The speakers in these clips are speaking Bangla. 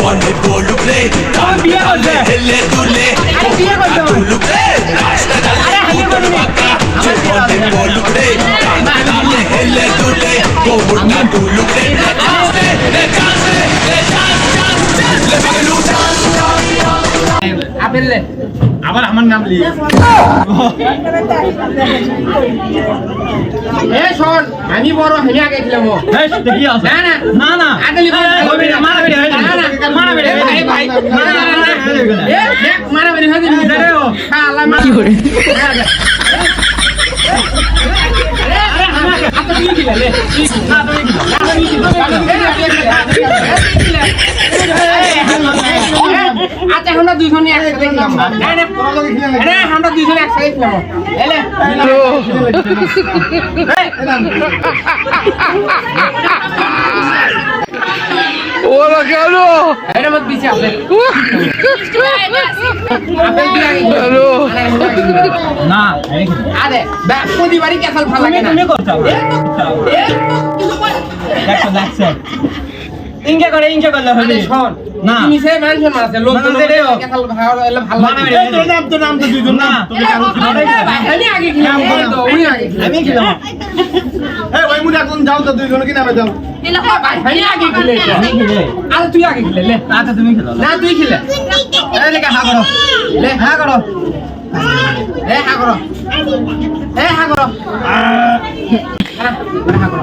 বলে বলুক রে বিয়ে করছে। হেলে দুলে আরে বিয়ে করছে আমার। তুলুক রে নাচতে উঠল বাঁকা যে বলে বলুক রে কানে হেলে দুলে কোমরটা তুলুক রে নাচতে রে নাচতে রে নাচতে লে বাগলু আপেল লে আবার আমার নাম লিয়ে এ শোন আমি বড় হেনে আগে ছিলাম ও না না মারা হয়ে মারা হয়ে মারা হয়ে মারা হয়ে আচ্ছা দুইজনে একসাথে খেলাম না না না আমরা দুইজনে একসাথে খেলাম এলে ওরা কেন এটা মত কি আগে হ্যালো না আরে ব্যাক প্রতিবারই ভালো লাগে না তুমি করছ দেখছ দেখছ ইনকে করে ইনকে করলে হবে। শোন না। তুমি সে মেনশন আছে লোক না, রে ভালো ভালো। নাম তো নাম তো দুইজন না। আমি আগে খেলাম। নাম তো উনি আগে খেলাম। আমি খেলাম। এই ওই মুড়ি এখন যাও তো দুইজন কি নামে যাও? এলো ভাই আমি আগে খেলে। আমি তুই আগে খেলে লে। আচ্ছা তুমি খেলো। না তুই খেলে। হা করো। লে হা করো। এ হা করো। এ হা করো। হা করো।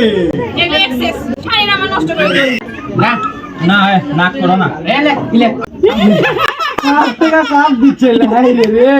আছে এলো এক্সেস শাড়ি আমার নষ্ট করে দিল না না এ, করো না এলে ইলে দিচ্ছে রে